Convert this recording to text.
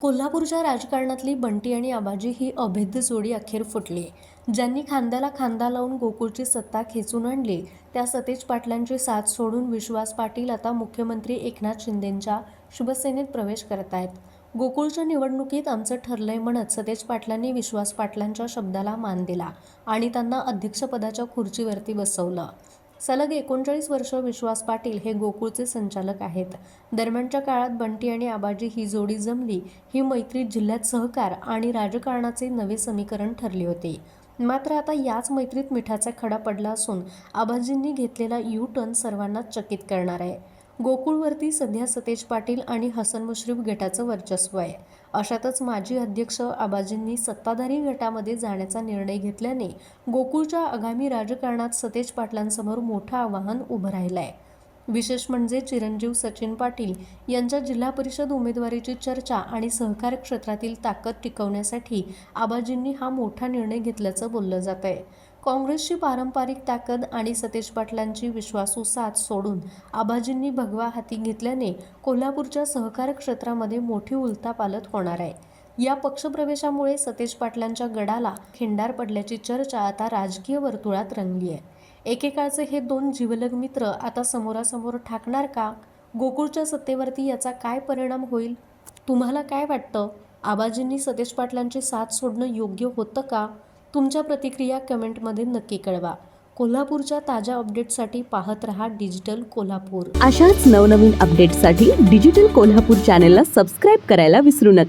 कोल्हापूरच्या राजकारणातली बंटी आणि आबाजी ही अभेद्य जोडी अखेर फुटली. ज्यांनी खांद्याला खांदा लावून गोकुळची सत्ता खेचून आणली त्या सतेज पाटलांची साथ सोडून विश्वास पाटील आता मुख्यमंत्री एकनाथ शिंदेंच्या शिवसेनेत प्रवेश करत आहेत. गोकुळच्या निवडणुकीत आमचं ठरलंय म्हणत सतेज पाटलांनी विश्वास पाटलांच्या शब्दाला मान दिला आणि त्यांना अध्यक्षपदाच्या खुर्चीवरती बसवलं. सलग एकोणचाळीस वर्ष विश्वास पाटील हे गोकुळचे संचालक आहेत. दरम्यानच्या काळात बंटी आणि आबाजी ही जोडी जमली ही मैत्री जिल्ह्यात सहकार आणि राजकारणाचे नवे समीकरण ठरले होते. मात्र आता याच मैत्रीत मिठाचा खडा पडला असून आबाजींनी घेतलेला यू टर्न सर्वांना चकित करणार आहे. गोकुळवरती सध्या सतेज पाटील आणि हसन मुश्रीफ गटाचं वर्चस्व आहे. अशातच माजी अध्यक्ष आबाजींनी सत्ताधारी गटामध्ये जाण्याचा निर्णय घेतल्याने गोकुळच्या आगामी राजकारणात सतेज पाटलांसमोर मोठं आव्हान उभं राहिलं आहे विशेष म्हणजे चिरंजीव सचिन पाटील यांच्या जिल्हा परिषद उमेदवारीची चर्चा आणि सहकार क्षेत्रातील ताकद टिकवण्यासाठी आबाजींनी हा मोठा निर्णय घेतल्याचं बोललं जात आहे काँग्रेसची पारंपरिक ताकद आणि सतेज पाटलांची विश्वासू साथ सोडून आबाजींनी भगवा हाती घेतल्याने कोल्हापूरच्या सहकार क्षेत्रामध्ये मोठी उलथापालत होणार आहे. या पक्षप्रवेशामुळे सतेज पाटलांच्या गडाला खिंडार पडल्याची चर्चा आता राजकीय वर्तुळात रंगली आहे. एकेकाळचे हे दोन जिवलग मित्र आता समोरासमोर ठाकणार का? गोकुळच्या सत्तेवरती याचा काय परिणाम होईल? तुम्हाला काय वाटतं? आबाजींनी सतेज पाटलांची साथ सोडणं योग्य होतं का? तुमच्या प्रतिक्रिया कमेंटमध्ये नक्की कळवा. कोल्हापूरच्या ताज्या अपडेट्ससाठी पाहत रहा डिजिटल कोल्हापूर. अशाच नवनवीन अपडेट्ससाठी डिजिटल कोल्हापूर चॅनेलला सबस्क्राईब करायला विसरू नका.